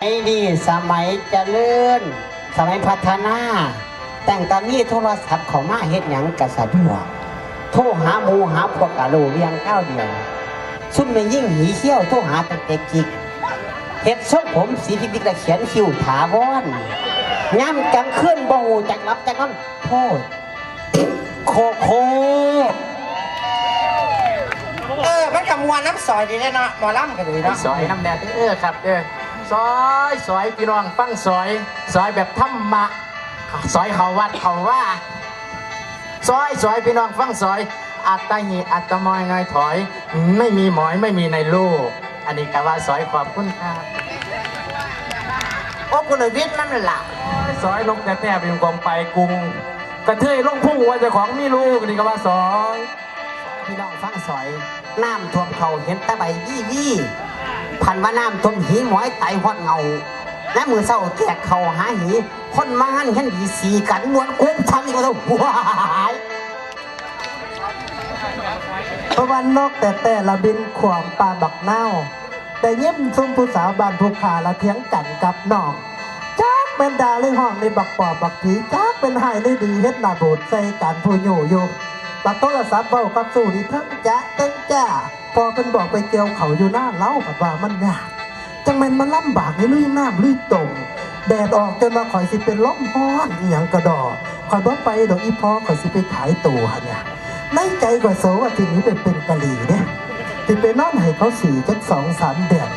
ไอ้นี่สมัยเจริญ สมัยพัฒนา แต่งตอนนี้โทรศัพท์เขามาเฮ็ดหยังกะสะดวกโทรหาหมูหาพวกกะโหลเรียงก้าวเดียวซุ่มไม่ยิ่งหีเขี้ยวโทรหาแต่เด็กจิกเฮ็ดทรงผมสีพิพิกและเขียนคิ้วถาวรย่ำกลางคืนบ่หูจักรับจักนอนโทษโคโคเออมันกับมวลน้ำซอยดีแน่เนาะหมอลำกันดีเนาะซอยน้ำแดดเออครับเออ ซอยซอยพี่น้องฟังซอยซอยแบบธรรมะซอยเขาวัดเขาว่าซอยซอยพี่น้องฟังซอยอัตหิอัตมอยงอยถอย ไม่มีหมอยไม่มีในลูกอันนี้ก็ว่าซอยขอบคุณครับโอ้คุณวิทย์นั่นแหละซอยนกแต่แต่เป็นกองไปกรุงกระเทยลงพุ่งว่าจะของมีลูกนี่ก็ว่าซอย พี่น้องฟังสอย น้ำท่วมเขาเห็นตะใบวี่วี่พันว่าน้ำท่วมหีหมอยไตหอดเงาและมือเศร้าแกกเขาหาหีคนมาหันขันดีสีกันมวนกุ้มทำอีกก็ต้องว้ายเพระวันนกแต่แต่ละบินขวามปลาบักเน่า แต่เยี่ยมซุ่มผู้สาวบานผู้ขาละเทียงกันกับน้องจักเป็นดาเลยห้องในบักปอบบักผีจักเป็นหายได้ดีเฮ็ดหน้าโบดใส่การผู้โยโย่ ปัดโทรศัพท์เบากับสู่ดีทั้งจ้าทั้งจ้าพอเป็นบอกไปเกี่ยวเขาอยู่หน้าเล้ากับว่ามันยากจังแมันมันลำบากในลุยน้ำลุยตมแดดออกจนมาข่อยสิเป็นล้มฮ้อนอหย่างกระดอข่อยบ่ไปดอกอีพอข่อยสิไปขายตัวเนี่ยในใจก็โสว่าทีนี้เป็นเป็นกะหรี่เนี่ยที่ไปนอนให้เขาสี่จักสองสามเดือน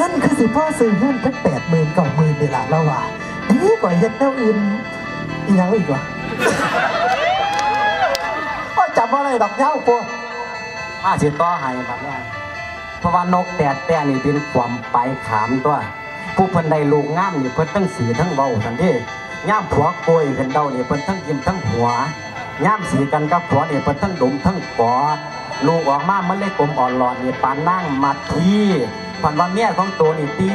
นั่นคือสิพ่อซื้อเงินจักแปดหมื่นเก้าหมื่นนี่ละละว่าดีกว่าเฮ็ดแนวอื่นอีกอย่างอีกว่า อะไรดอกเย้าปวอาสิต่อให้บัดเนี้เพราะว่านกแตดแต่นี่เป็นความไปขามตัว ผู้เพิ่นได้ลูกงามนี่เพิ่นทั้งสีทั้งเบาทันทีย่ามผัวโกยกันเดานี่เพิ่นทั้งยิ้มทั้งหัวย่ามสีกันกับผัวนี่เพิ่นทั้งดมทั้งกอดลูกออกมามันเลยกลมอ่อนหลอดนี่ปานนั่งมัดทีพันว่าเมียของตัวนี่ตี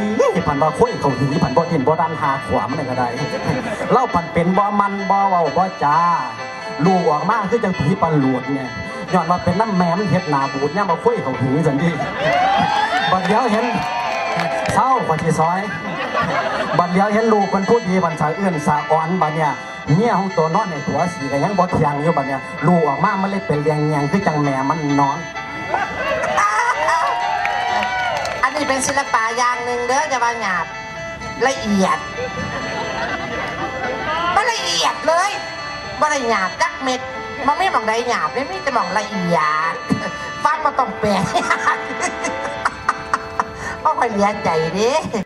พันว่าคุยเขาหีพันบ่ทินบ่ดันหาขวามันก็ได้เล่าพันเป็นบ่มันบ่เว้าบ่จา ลูกออกมาคือจังผีปันหลวดเนี่ยย้อนว่าเป็นน้ำแม่มเฮ็ดหนาบูดเนี่ยมาคุยเขาหีสันดีบัดเดียวเห็นเศร้ากว่าที่ซอย บัดเดียวเห็นลูกมันพูดดีบันสาเอื้อนสาอ่อนบัดเนี่ยเมียของตัวนอนในผัวสีก็ยังบ่เทียงอยู่บัดเนี่ยลูกออกมามันเลยเป็นเลียงแยงคือจังแม่มันนอน อันนี้เป็นศิลปะอย่างหนึ่งเด้อจะว่าหยาบละเอียด บ่ได้หยาบจักเม็ดมันไม่มองไดหยาบไม่มีแต่มองละเอียดฟังมาต้องแปลเพราะคอยเลียใจดิ